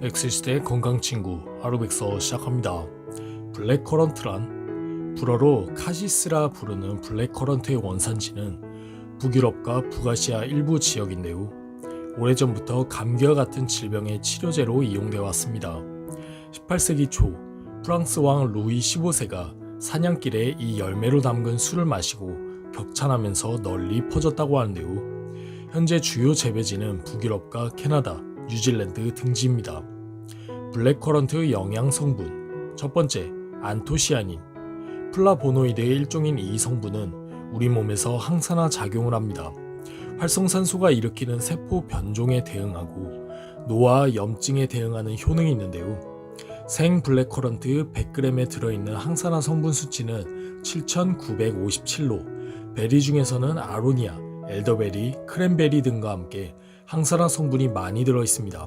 엑시스트의 건강친구 아르백서 시작합니다. 블랙커런트란 불어로 카시스라 부르는 블랙커런트의 원산지는 북유럽과 북아시아 일부 지역인데요. 오래전부터 감기와 같은 질병의 치료제로 이용되어 왔습니다. 18세기 초 프랑스 왕 루이 15세가 사냥길에 이 열매로 담근 술을 마시고 격찬하면서 널리 퍼졌다고 하는데요. 현재 주요 재배지는 북유럽과 캐나다, 뉴질랜드 등지입니다. 블랙커런트 영양 성분 첫 번째 안토시아닌 플라보노이드의 일종인 이 성분은 우리 몸에서 항산화 작용을 합니다. 활성산소가 일으키는 세포 변종에 대응하고 노화 염증에 대응하는 효능이 있는데요. 생 블랙커런트 100g에 들어있는 항산화 성분 수치는 7,957로 베리 중에서는 아로니아, 엘더베리, 크랜베리 등과 함께 항산화 성분이 많이 들어 있습니다.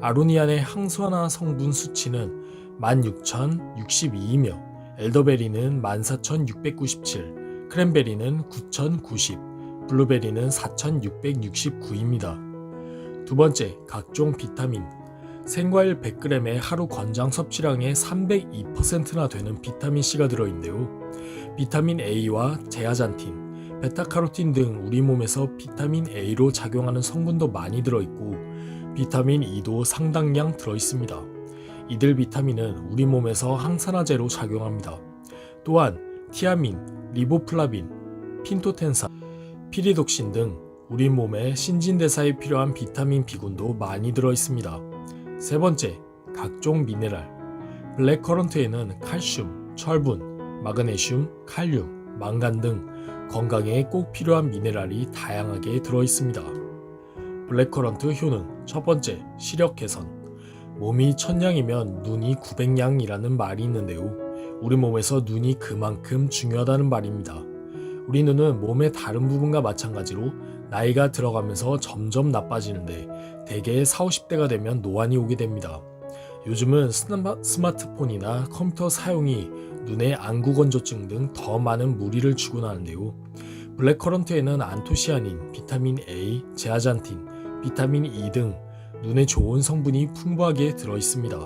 아로니안의 항산화 성분 수치는 16,062이며 엘더베리는 14,697, 크랜베리는 9,090, 블루베리는 4,669입니다. 두 번째, 각종 비타민. 생과일 100g의 하루 권장 섭취량의 302%나 되는 비타민 C가 들어있는데요. 비타민 A와 제아잔틴, 베타카로틴 등 우리 몸에서 비타민 A로 작용하는 성분도 많이 들어있고 비타민 E도 상당량 들어있습니다. 이들 비타민은 우리 몸에서 항산화제로 작용합니다. 또한 티아민, 리보플라빈, 핀토텐산, 피리독신 등 우리 몸의 신진대사에 필요한 비타민 B군도 많이 들어있습니다. 세 번째, 각종 미네랄. 블랙커런트에는 칼슘, 철분, 마그네슘, 칼륨, 망간 등 건강에 꼭 필요한 미네랄이 다양하게 들어있습니다. 블랙커런트 효능 첫 번째, 시력 개선. 몸이 천냥이면 눈이 900냥이라는 말이 있는데요. 우리 몸에서 눈이 그만큼 중요하다는 말입니다. 우리 눈은 몸의 다른 부분과 마찬가지로 나이가 들어가면서 점점 나빠지는데 대개 40, 50대가 되면 노안이 오게 됩니다. 요즘은 스마- 스마트폰이나 컴퓨터 사용이 눈에 안구 건조증 등 더 많은 무리를 주곤 하는데요. 블랙커런트에는 안토시아닌, 비타민 A, 제아잔틴, 비타민 E 등 눈에 좋은 성분이 풍부하게 들어 있습니다.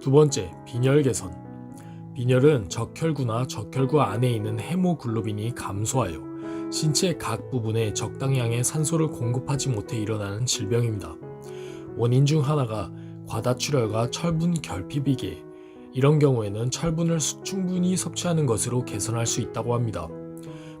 두 번째, 빈혈 개선. 빈혈은 적혈구나 적혈구 안에 있는 헤모글로빈이 감소하여 신체 각 부분에 적당량의 산소를 공급하지 못해 일어나는 질병입니다. 원인 중 하나가 과다출혈과 철분 결핍이기에 이런 경우에는 철분을 수- 충분히 섭취하는 것으로 개선할 수 있다고 합니다.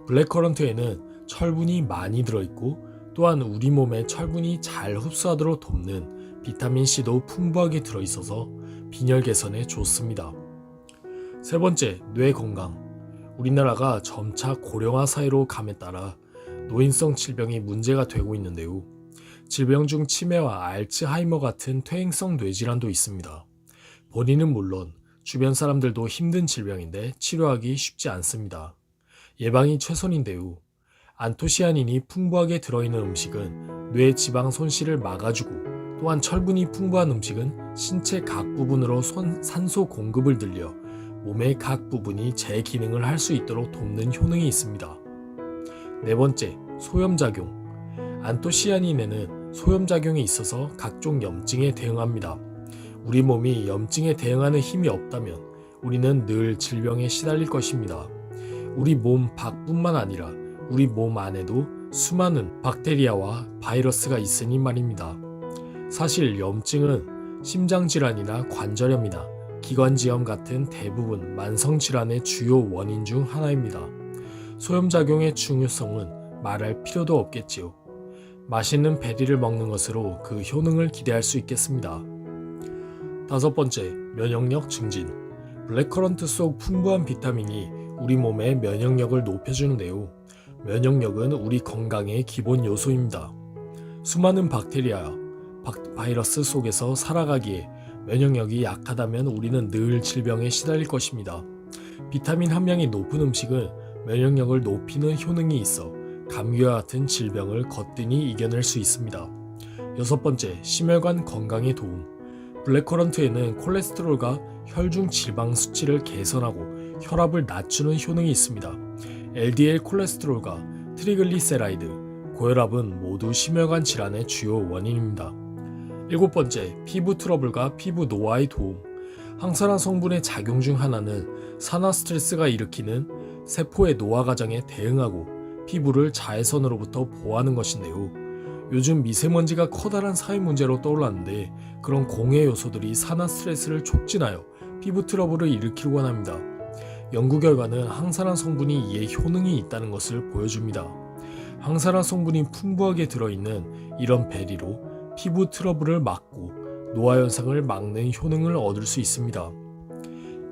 블랙커런트에는 철분이 많이 들어있고 또한 우리 몸에 철분이 잘 흡수하도록 돕는 비타민 C도 풍부하게 들어있어서 빈혈 개선에 좋습니다. 세 번째, 뇌 건강. 우리나라가 점차 고령화 사회로 감에 따라 노인성 질병이 문제가 되고 있는데요. 질병 중 치매와 알츠하이머 같은 퇴행성 뇌질환도 있습니다. 본인은 물론 주변 사람들도 힘든 질병인데 치료하기 쉽지 않습니다. 예방이 최선인데요. 안토시아닌이 풍부하게 들어있는 음식은 뇌 지방 손실을 막아주고 또한 철분이 풍부한 음식은 신체 각 부분으로 손- 산소 공급을 늘려 몸의 각 부분이 제 기능을 할 수 있도록 돕는 효능이 있습니다. 네 번째, 소염작용. 안토시아닌에는 소염작용이 있어서 각종 염증에 대응합니다. 우리 몸이 염증에 대응하는 힘이 없다면 우리는 늘 질병에 시달릴 것입니다. 우리 몸 밖뿐만 아니라 우리 몸 안에도 수많은 박테리아와 바이러스가 있으니 말입니다. 사실 염증은 심장질환이나 관절염이나 기관지염 같은 대부분 만성질환의 주요 원인 중 하나입니다. 소염작용의 중요성은 말할 필요도 없겠지요. 맛있는 베리를 먹는 것으로 그 효능을 기대할 수 있겠습니다. 다섯 번째, 면역력 증진. 블랙커런트 속 풍부한 비타민이 우리 몸의 면역력을 높여주는데요. 면역력은 우리 건강의 기본 요소입니다. 수많은 박테리아, 박- 바이러스 속에서 살아가기에 면역력이 약하다면 우리는 늘 질병에 시달릴 것입니다. 비타민 함량이 높은 음식은 면역력을 높이는 효능이 있어 감기와 같은 질병을 거뜬히 이겨낼 수 있습니다. 여섯 번째, 심혈관 건강에 도움. 블랙커런트에는 콜레스테롤과 혈중 지방 수치를 개선하고 혈압을 낮추는 효능이 있습니다. LDL 콜레스테롤과 트리글리세라이드, 고혈압은 모두 심혈관 질환의 주요 원인입니다. 일곱 번째, 피부 트러블과 피부 노화의 도움. 항산화 성분의 작용 중 하나는 산화 스트레스가 일으키는 세포의 노화 과정에 대응하고 피부를 자외선으로부터 보호하는 것인데요. 요즘 미세먼지가 커다란 사회 문제로 떠올랐는데 그런 공해 요소들이 산화 스트레스를 촉진하여 피부 트러블을 일으키곤 합니다. 연구 결과는 항산화 성분이 이에 효능이 있다는 것을 보여줍니다. 항산화 성분이 풍부하게 들어있는 이런 베리로 피부 트러블을 막고 노화 현상을 막는 효능을 얻을 수 있습니다.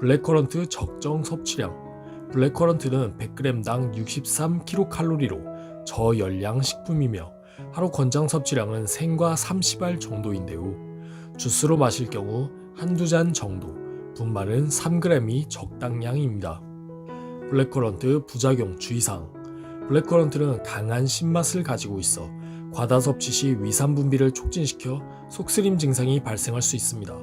블랙커런트 적정 섭취량 블랙커런트는 100g당 63kcal로 저열량 식품이며 하루 권장 섭취량은 생과 30알 정도인데요. 주스로 마실 경우 한두 잔 정도, 분말은 3g이 적당량입니다. 블랙커런트 부작용 주의사항 블랙커런트는 강한 신맛을 가지고 있어 과다 섭취 시 위산 분비를 촉진시켜 속쓰림 증상이 발생할 수 있습니다.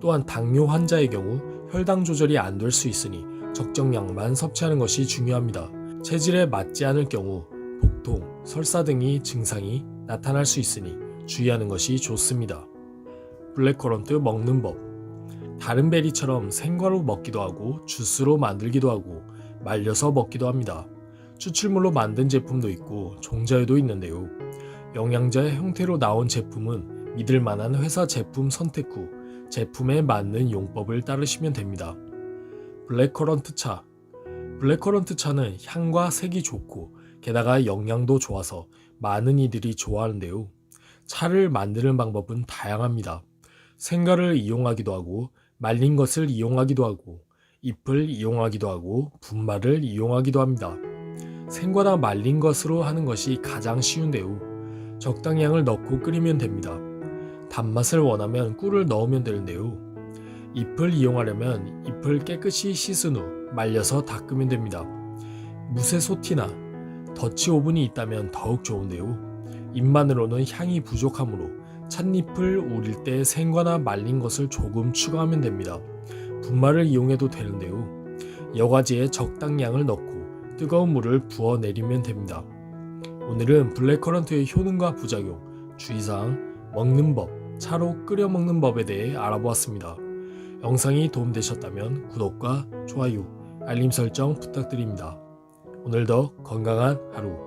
또한 당뇨 환자의 경우 혈당 조절이 안 될 수 있으니 적정량만 섭취하는 것이 중요합니다. 체질에 맞지 않을 경우 복통, 설사 등의 증상이 나타날 수 있으니 주의하는 것이 좋습니다. 블랙커런트 먹는 법 다른 베리처럼 생과로 먹기도 하고 주스로 만들기도 하고 말려서 먹기도 합니다. 추출물로 만든 제품도 있고 종자에도 있는데요. 영양제 형태로 나온 제품은 믿을 만한 회사 제품 선택 후 제품에 맞는 용법을 따르시면 됩니다. 블랙커런트 차 블랙커런트 차는 향과 색이 좋고 게다가 영양도 좋아서 많은 이들이 좋아하는데요. 차를 만드는 방법은 다양합니다. 생과를 이용하기도 하고 말린 것을 이용하기도 하고 잎을 이용하기도 하고 분말을 이용하기도 합니다. 생과나 말린 것으로 하는 것이 가장 쉬운데요. 적당량을 넣고 끓이면 됩니다. 단맛을 원하면 꿀을 넣으면 되는데요. 잎을 이용하려면 잎을 깨끗이 씻은 후 말려서 닦으면 됩니다. 무쇠 소티나 더치 오븐이 있다면 더욱 좋은데요. 잎만으로는 향이 부족하므로 찻잎을 우릴 때 생과나 말린 것을 조금 추가하면 됩니다. 분말을 이용해도 되는데요. 여과지에 적당량을 넣고 뜨거운 물을 부어 내리면 됩니다. 오늘은 블랙커런트의 효능과 부작용, 주의사항, 먹는 법, 차로 끓여 먹는 법에 대해 알아보았습니다. 영상이 도움되셨다면 구독과 좋아요, 알림 설정 부탁드립니다. 오늘도 건강한 하루